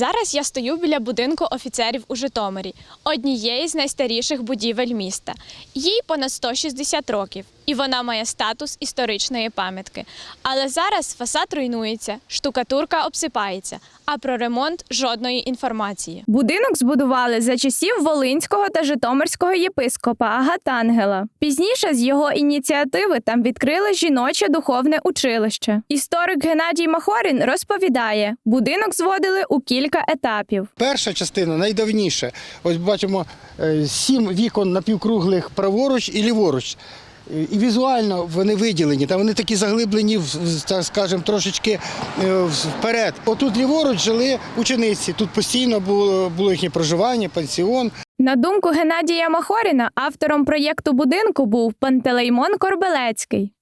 Зараз я стою біля будинку офіцерів у Житомирі, однієї з найстаріших будівель міста. Їй понад 160 років, і вона має статус історичної пам'ятки. Але зараз фасад руйнується, штукатурка обсипається, а про ремонт жодної інформації. Будинок збудували за часів Волинського та Житомирського єпископа Агатангела. Пізніше з його ініціативи там відкрили жіноче духовне училище. Історик Геннадій Махорін розповідає, будинок зводили у кілька етапів. Перша частина найдавніша. Ось бачимо е, сім вікон напівкруглих праворуч і ліворуч. І візуально вони виділені, та вони такі заглиблені, так скажемо, трошечки е, вперед. Отут ліворуч жили учениці. Тут постійно було, було їхнє проживання, пансіон. На думку Геннадія Махоріна, автором проєкту будинку був Пантелеймон Корбелецький.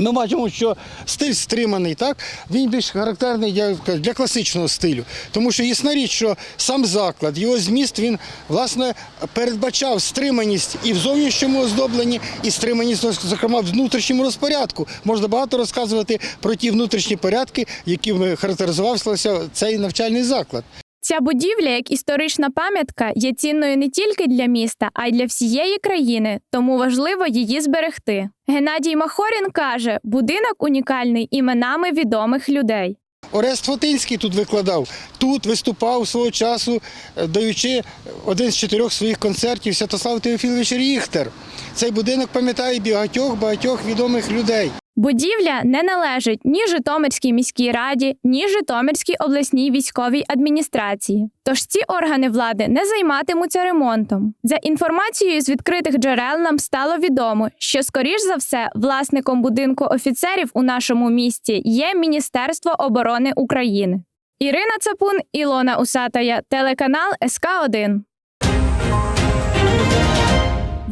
Ми бачимо, що стиль стриманий, так він більш характерний для, для класичного стилю. Тому що ясна річ, що сам заклад, його зміст, він власне передбачав стриманість і в зовнішньому оздобленні, і стриманість, зокрема, в внутрішньому розпорядку. Можна багато розказувати про ті внутрішні порядки, якими характеризувався цей навчальний заклад. Ця будівля, як історична пам'ятка, є цінною не тільки для міста, а й для всієї країни, тому важливо її зберегти. Геннадій Махорін каже, будинок унікальний іменами відомих людей. Орест Фотинський тут викладав, тут виступав свого часу, е, даючи один з чотирьох своїх концертів Святослав Теофілович Ріхтер. Цей будинок пам'ятає багатьох багатьох відомих людей. Будівля не належить ні Житомирській міській раді, ні Житомирській обласній військовій адміністрації. Тож ці органи влади не займатимуться ремонтом. За інформацією з відкритих джерел нам стало відомо, що скоріш за все власником будинку офіцерів у нашому місті є Міністерство оборони України. Ірина Цапун, Ілона Усатая, телеканал СК 1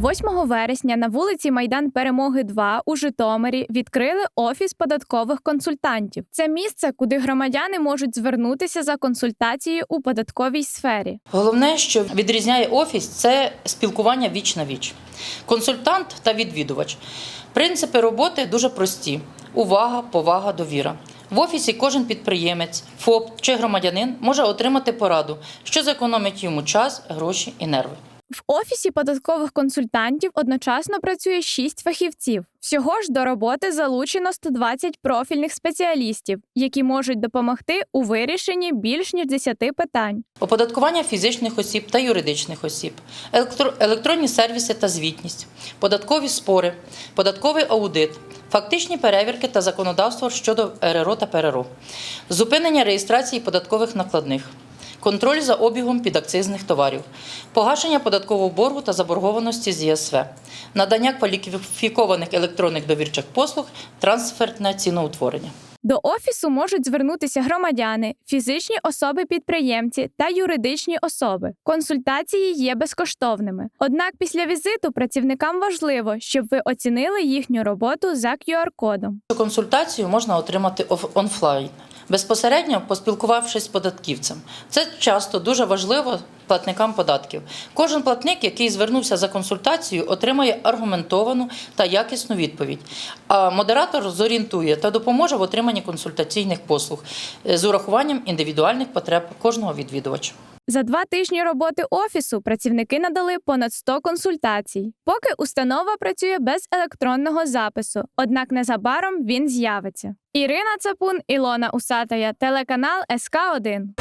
8 вересня на вулиці Майдан Перемоги 2 у Житомирі відкрили офіс податкових консультантів. Це місце, куди громадяни можуть звернутися за консультацією у податковій сфері. Головне, що відрізняє офіс, це спілкування віч на віч. Консультант та відвідувач. Принципи роботи дуже прості: увага, повага, довіра. В офісі кожен підприємець, ФОП чи громадянин може отримати пораду, що зекономить йому час, гроші і нерви. В офісі податкових консультантів одночасно працює 6 фахівців. Всього ж до роботи залучено 120 профільних спеціалістів, які можуть допомогти у вирішенні більш ніж 10 питань. Оподаткування фізичних осіб та юридичних осіб, електронні сервіси та звітність, податкові спори, податковий аудит, фактичні перевірки та законодавство щодо РРО та ПРРО, зупинення реєстрації податкових накладних. Контроль за обігом підакцизних товарів, погашення податкового боргу та заборгованості з ЄСВ, надання кваліфікованих електронних довірчих послуг, трансфертне ціноутворення. До офісу можуть звернутися громадяни, фізичні особи-підприємці та юридичні особи. Консультації є безкоштовними. Однак після візиту працівникам важливо, щоб ви оцінили їхню роботу за QR-кодом. Консультацію можна отримати оф- онлайн, безпосередньо поспілкувавшись з податківцем. Це часто дуже важливо платникам податків. Кожен платник, який звернувся за консультацією, отримає аргументовану та якісну відповідь. А модератор зорієнтує та допоможе в отриманні консультаційних послуг е, з урахуванням індивідуальних потреб кожного відвідувача. За два тижні роботи офісу працівники надали понад 100 консультацій. Поки установа працює без електронного запису, однак незабаром він з'явиться. Ірина Цапун, Ілона Усатая, телеканал СК 1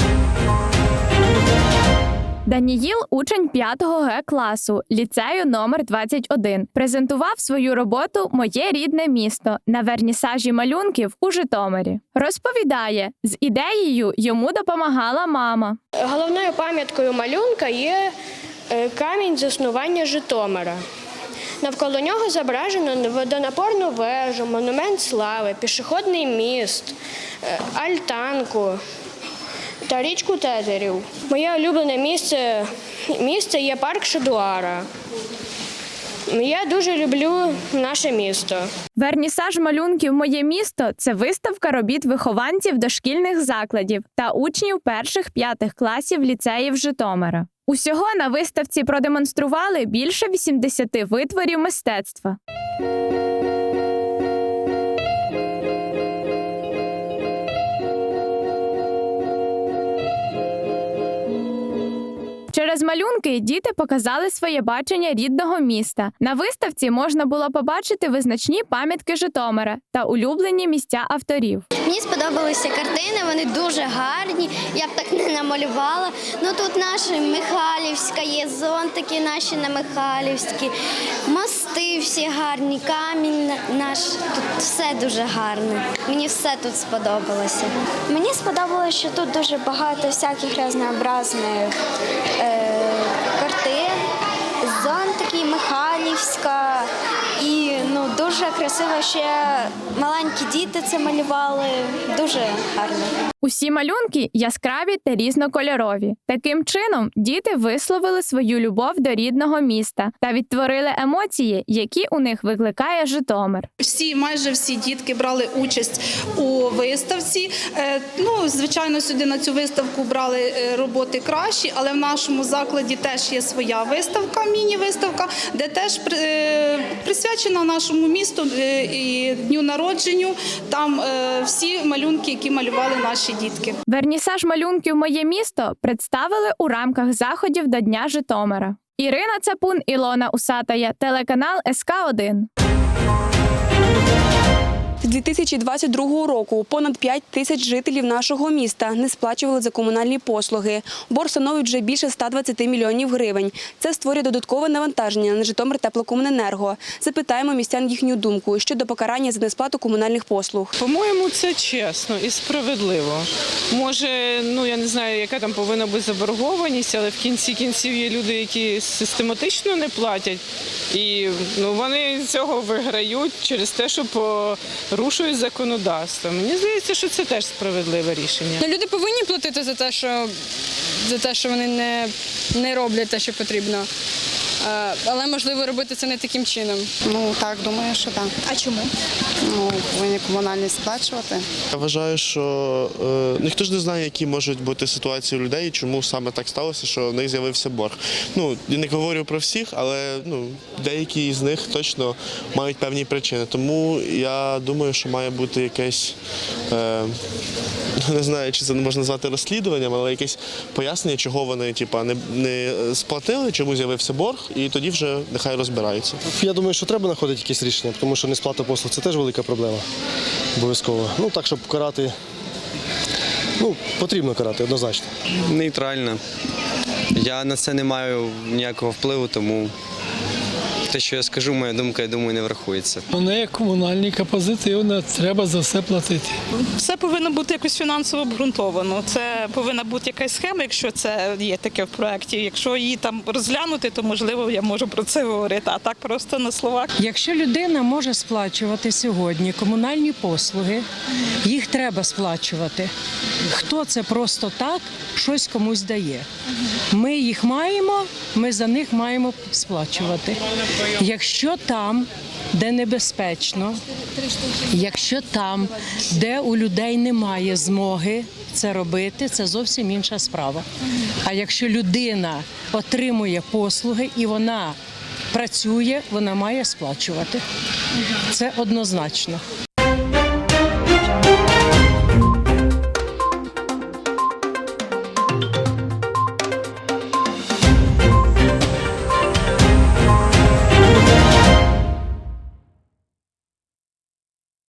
Даніїл, учень 5 Г класу ліцею номер 21, презентував свою роботу Моє рідне місто на вернісажі малюнків у Житомирі. Розповідає, з ідеєю йому допомагала мама. Головною пам'яткою малюнка є е, камінь заснування Житомира. Навколо нього зображено водонапорну вежу, монумент слави, пішохідний міст, е, альтанку та річку Тетерів. Моє улюблене місце, місце є парк Шедуара. Я дуже люблю наше місто. Вернісаж малюнків Моє місто це виставка робіт вихованців дошкільних закладів та учнів перших п'ятих класів ліцеїв Житомира. Усього на виставці продемонстрували більше 80 витворів мистецтва. Малюнки діти показали своє бачення рідного міста. На виставці можна було побачити визначні пам'ятки Житомира та улюблені місця авторів. Мені сподобалися картини, вони дуже гарні. Я б так не намалювала. Ну тут наша Михайлівська є, зонтики наші на Михайлівській, мости всі гарні, камінь наш. Тут все дуже гарне. Мені все тут сподобалося. Мені сподобалося, що тут дуже багато всяких різнообразних е, картин, зонтики, Михайлівська. І ну, дуже красиво ще маленькі діти це малювали. Дуже гарно. Усі малюнки яскраві та різнокольорові. Таким чином, діти висловили свою любов до рідного міста та відтворили емоції, які у них викликає Житомир. Всі, майже всі дітки брали участь у виставці. Е, Ну, звичайно, сюди на цю виставку брали е, роботи кращі, але в нашому закладі теж є своя виставка, міні-виставка, де теж е, присвячена нашому місту е, і дню народженню. Там е, всі малюнки, які малювали наші дітки. Вернісаж малюнків Моє місто представили у рамках заходів до Дня Житомира. Ірина Цапун, Ілона Усатая, телеканал СК 1 З 2022 року понад 5 тисяч жителів нашого міста не сплачували за комунальні послуги. Борг становить вже більше 120 мільйонів гривень. Це створює додаткове навантаження на Житомир теплокомуненерго. Запитаємо містян їхню думку щодо покарання за несплату комунальних послуг. По-моєму, це чесно і справедливо. Може, ну я не знаю, яка там повинна бути заборгованість, але в кінці кінців є люди, які систематично не платять, і ну вони цього виграють через те, що порушують законодавство. Мені здається, що це теж справедливе рішення. Ну, люди повинні платити за те, що, за те, що вони не, не роблять те, що потрібно. Е, Але можливо робити це не таким чином. Ну так, думаю, що так. А чому? Ну, повинні комунальні сплачувати. Я вважаю, що е, ніхто ж не знає, які можуть бути ситуації у людей, чому саме так сталося, що в них з'явився борг. Ну, я не говорю про всіх, але ну, деякі з них точно мають певні причини. Тому я думаю, що має бути якесь, е, не знаю, чи це можна назвати розслідуванням, але якесь пояснення, чого вони типа, не, не сплатили, чому з'явився борг, і тоді вже нехай розбирається. Я думаю, що треба знаходити якісь рішення, тому що несплата послуг це теж велика проблема. Обов'язково. Ну так, щоб карати. Ну, потрібно карати, однозначно. Нейтральна. Я на це не маю ніякого впливу, тому те, що я скажу, моя думка, я думаю, не врахується. Вони як комунальника позитивна, треба за все платити. Все повинно бути якось фінансово обґрунтовано. Це повинна бути якась схема, якщо це є таке в проєкті. Якщо її там розглянути, то можливо я можу про це говорити. А так просто на словах. Якщо людина може сплачувати сьогодні комунальні послуги, їх треба сплачувати. Хто це просто так щось комусь дає? Ми їх маємо, ми за них маємо сплачувати. Якщо там, де небезпечно, якщо там, де у людей немає змоги це робити, це зовсім інша справа. А якщо людина отримує послуги і вона працює, вона має сплачувати. Це однозначно.